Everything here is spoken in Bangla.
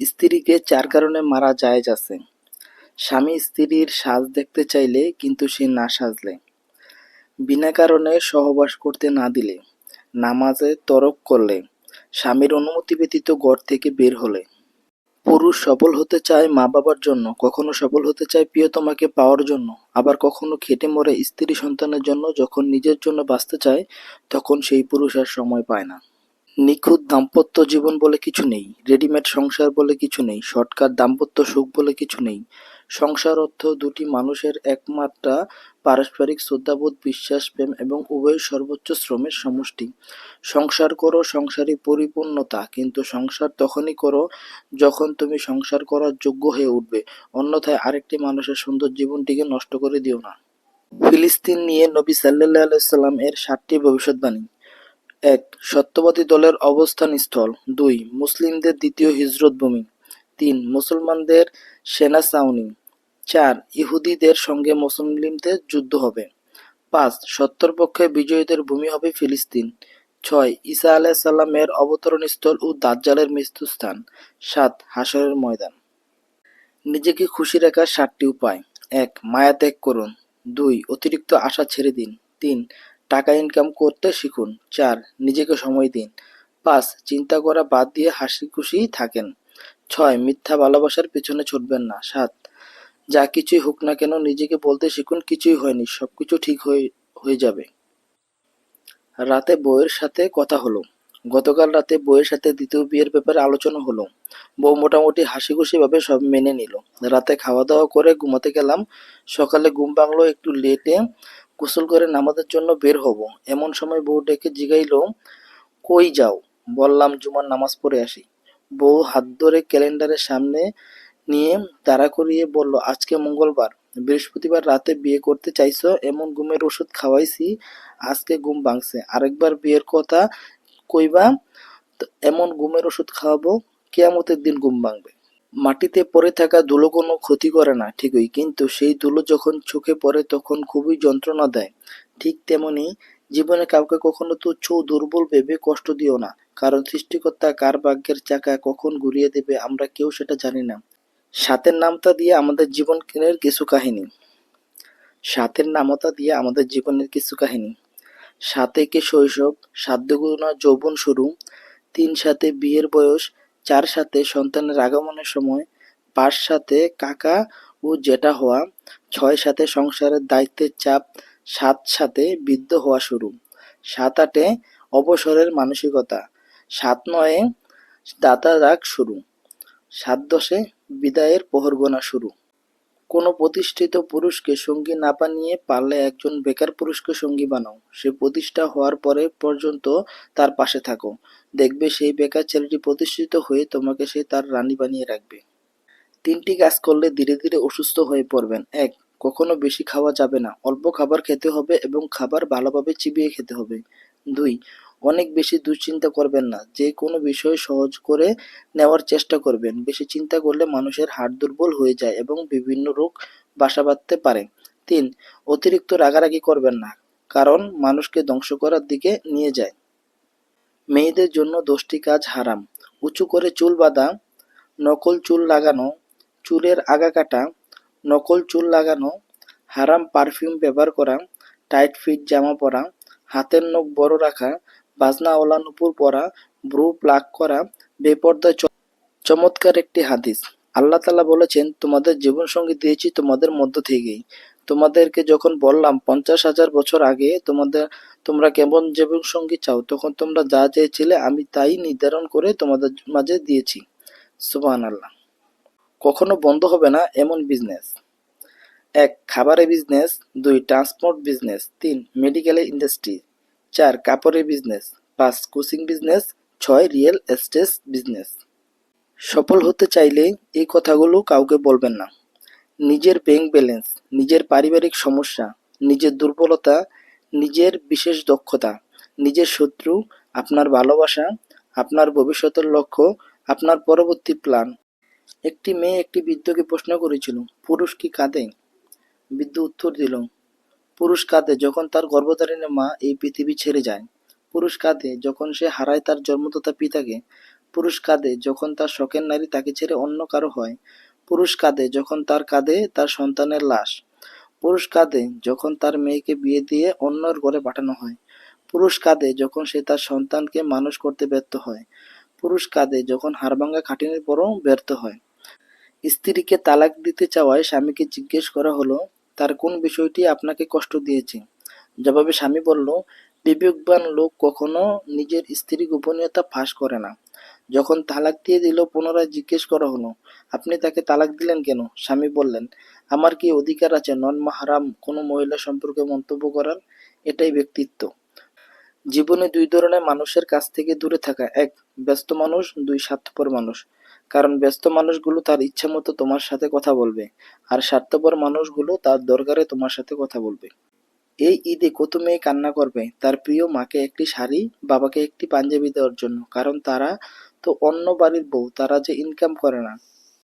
স্ত্রীকে চার কারণে মারা জায়েজ আছে। স্বামী স্ত্রীর সাজ দেখতে চাইলে কিন্তু সে না সাজলে। বিনা কারণে সহবাস করতে না দিলে, নামাজে তরক করলে, স্বামীর অনুমতি ব্যতীত ঘর থেকে বের হলে। পুরুষ সফল হতে চায় মা বাবার জন্য, কখনো সফল হতে চায় প্রিয়তমাকে পাওয়ার জন্য, আবার কখনো খেটে মরে স্ত্রী সন্তানের জন্য যখন নিজের জন্য বাঁচতে চায়, তখন সেই পুরুষ আর সময় পায় না। নিখুঁত দাম্পত্য জীবন বলে কিছু নেই রেডিমেড সংসার বলে কিছু নেই শর্টকাট দাম্পত্য সুখ বলে কিছু নেই। সংসার অর্থ দুটি মানুষের একমাত্রা পারস্পরিক শ্রদ্ধাবোধ, বিশ্বাস, প্রেম এবং উভয়ের সর্বোচ্চ শ্রমের সমষ্টি। সংসার করো সংসারই পরিপূর্ণতা, কিন্তু সংসার তখনই করো যখন তুমি সংসার করার যোগ্য হয়ে উঠবে, অন্যথায় আরেকটি মানুষের সুন্দর জীবনটিকে নষ্ট করে দিও না। ফিলিস্তিন নিয়ে নবী সাল্লাহ আলাইসাল্লাম এর সাতটি ভবিষ্যৎবাণী। এক, সত্যবাদী দলের অবস্থান স্থল দুই, মুসলিমদের দ্বিতীয় হিজরত ভূমি। তিন, মুসলমানদের সেনা ছাউনি। চার, ইহুদিদের সঙ্গে মুসলিমদের যুদ্ধ হবে। পাঁচ, সত্তর পক্ষে বিজয়ীদের ভূমি হবে ফিলিস্তিন। ছয়, ঈসা আলাহ সাল্লামের অবতরণ স্থল ও দাজ্জালের মৃত্যুস্থান। সাত, হাসরের ময়দান। নিজেকে খুশি রাখার সাতটি উপায়। এক, মায়া ত্যাগ করুন। দুই, অতিরিক্ত আশা ছেড়ে দিন। তিন টাকা ইনকাম করতে শিখুন। চার, নিজেকে সময় দিন। পাঁচ, চিন্তা করা বাদ দিয়ে হাসি খুশি থাকেন। ছয়, মিথ্যা ভালোবাসার পেছনে ছুটবেন না। সাত, যা কিছুই হোক না কেন নিজেকে বলতে শিখুন, কিছুই হয়নি, সবকিছু ঠিক হয়ে হয়ে যাবে। রাতে বউয়ের সাথে কথা হলো। গতকাল রাতে বউয়ের সাথে দ্বিতীয় বিয়ের ব্যাপারে আলোচনা হলো। বউ মোটামুটি হাসি খুশি ভাবে সব মেনে নিল। রাতে খাওয়া দাওয়া করে ঘুমাতে গেলাম। সকালে ঘুম ভাঙলো একটু লেটে গোসল করে নামাজের জন্য বের হব। এমন সময় বউ ডেকে জিগাইল, কই যাও? বললাম, জুমার নামাজ পড়ে আসি। বউ হাত ধরে ক্যালেন্ডারের সামনে নিয়ে তাড়া করিয়ে বলল, আজকে মঙ্গলবার, বৃহস্পতিবার রাতে বিয়ে করতে চাইছো, এমন ঘুমের ওষুধ খাওয়াইছি, আজকে ঘুম ভাঙছে। আরেকবার বিয়ের কথা কইবা এমন ঘুমের ওষুধ খাওয়াবো, কেয়ামতের দিন ঘুম ভাঙবে। মাটিতে পড়ে থাকা ধুলো কোনো ক্ষতি করে না, ঠিকই। কিন্তু সেই ধুলো যখন চোখে পড়ে, তখন খুবই যন্ত্রণা দেয়। ঠিক তেমনি জীবনে কাউকে কখনো তুচ্ছ দুর্বল ভেবে কষ্ট দিও না, কারণ সৃষ্টিকর্তা কার ভাগ্যের চাকা কখন ঘুরিয়ে দেবে আমরা কেউ সেটা জানি না। সাতের নামতা দিয়ে আমাদের জীবনের কিছু কাহিনী। সাতের নামতা দিয়ে আমাদের জীবনের কিছু কাহিনী। সাতে কে শৈশব সাত দুগুণা যৌবন শুরু, তিন সাথে বিয়ের বয়স চার সাথে সন্তানের আগমনের সময়, পাঁচ সাথে কাকা ও জেঠা হওয়া, ছয় সাথে সংসারের দায়িত্বের চাপ, সাত সাথে বৃদ্ধ হওয়া শুরু। সাত আটে অবসরের মানসিকতা, সাত নয়ে দাতা রাগ শুরু। সাত দশে বিদায়ের প্রহর গোনা শুরু। কোনো প্রতিষ্ঠিত পুরুষকে সঙ্গী না বানিয়ে পারলে একজন বেকার পুরুষকে সঙ্গী বানাও। সে প্রতিষ্ঠা হওয়ার পরে পর্যন্ত তার পাশে থাকো। দেখবে সেই বেকার ছেলেটি প্রতিষ্ঠিত হয়ে তোমাকে সে তার রানী বানিয়ে রাখবে। তিনটি কাজ করলে ধীরে ধীরে অসুস্থ হয়ে পড়বেন। এক, কখনো বেশি খাওয়া যাবে না। অল্প খাবার খেতে হবে এবং খাবার ভালোভাবে চিবিয়ে খেতে হবে। দুই অনেক বেশি দুশ্চিন্তা করবেন না। যে কোনো বিষয় সহজ করে নেওয়ার চেষ্টা করবেন। বেশি চিন্তা করলে মানুষের হাড় দুর্বল হয়ে যায় এবং বিভিন্ন রোগ বাসা বাঁধতে পারে। তিন, অতিরিক্ত রাগারাগি করবেন না, কারণ মানুষকে ধ্বংস করার দিকে নিয়ে যায়। মেয়েদের জন্য দশটি কাজ হারাম। উঁচু করে চুল বাঁধা, নকল চুল লাগানো, চুলের আগা কাটা, নকল চুল লাগানো, হারাম পারফিউম ব্যবহার করা, টাইট ফিট জামা পরা, হাতের নখ বড় রাখা বাজনাওয়ালা নুপুর পরা ব্রু প্লাক করা বেপর্দা চমৎকার একটি হাদিস। আল্লাহ তালা বলেছেন, তোমাদের জীবনসঙ্গী দিয়েছি তোমাদের মধ্য থেকেই। তোমাদেরকে যখন বললাম পঞ্চাশ হাজার বছর আগে তোমাদের, তোমরা কেমন জীবনসঙ্গী চাও, তখন তোমরা যা চেয়েছিলে আমি তাই নির্ধারণ করে তোমাদের মাঝে দিয়েছি। সুবহান আল্লাহ কখনো বন্ধ হবে না এমন বিজনেস এক, খাবারের বিজনেস দুই ট্রান্সপোর্ট বিজনেস তিন মেডিকেলের ইন্ডাস্ট্রি চার কাপড়ের বিজনেস পাঁচ কোচিং বিজনেস ছয় রিয়েল এস্টেট বিজনেস সফল হতে চাইলে এই কথাগুলো কাউকে বলবেন না। নিজের ব্যাংক ব্যালেন্স নিজের পারিবারিক সমস্যা, নিজের দুর্বলতা, নিজের বিশেষ দক্ষতা, নিজের শত্রু, আপনার ভালোবাসা, আপনার ভবিষ্যতের লক্ষ্য, আপনার পরবর্তী প্ল্যান একটি মেয়ে একটি বৃদ্ধকে প্রশ্ন করেছিল, পুরুষ কি কাঁদে? বৃদ্ধ উত্তর দিল পুরুষ কাঁদে যখন তার গর্ভধারিণী মা এই পৃথিবী ছেড়ে যায়। পুরুষ কাঁদে যখন সে হারায় তার জন্মদাতা পিতাকে। পুরুষ কাঁদে যখন তার শখের নারী তাকে ছেড়ে অন্য কারও হয়। পুরুষ কাঁদে যখন তার কাঁধে তার সন্তানের লাশ। পুরুষ কাঁদে যখন তার মেয়েকে বিয়ে দিয়ে অন্যর ঘরে পাঠানো হয়। পুরুষ কাঁদে যখন সে তার সন্তানকে মানুষ করতে ব্যর্থ হয়। পুরুষ কাঁদে যখন হাড়ভাঙ্গা খাটিনের পরও ব্যর্থ হয়। স্ত্রীকে তালাক দিতে চাওয়ায় স্বামীকে জিজ্ঞেস করা হলো তার কোন বিষয়টি আপনাকে কষ্ট দিয়েছে? জবাবে স্বামী বলল, বিবেকবান লোক কখনো নিজের স্ত্রী গোপনীয়তা ফাঁস করে না। যখন তালাক দিয়ে দিল, পুনরায় জিজ্ঞেস করা হলো, আপনি তাকে তালাক দিলেন কেন? স্বামী বললেন, আমার কি অধিকার আছে? নন মাহারাম কোনো মহিলা সম্পর্কে মন্তব্য করার? এটাই ব্যক্তিত্ব। জীবনে দুই ধরনের মানুষের কাছ থেকে দূরে থাকা। এক, ব্যস্ত মানুষ, দুই, স্বার্থপর মানুষ। কারণ ব্যস্ত মানুষগুলো তার ইচ্ছা মতো তোমার সাথে কথা বলবে, আর স্বার্থপর মানুষগুলো তার দরকারে তোমার সাথে কথা বলবে। এই ঈদে কত মেয়ে কান্না করবে, তার প্রিয় মাকে একটি শাড়ি, বাবাকে একটি পাঞ্জাবি দেওয়ার জন্য, কারণ তারা তো অন্য বাড়ির বউ, তারা যে ইনকাম করে না।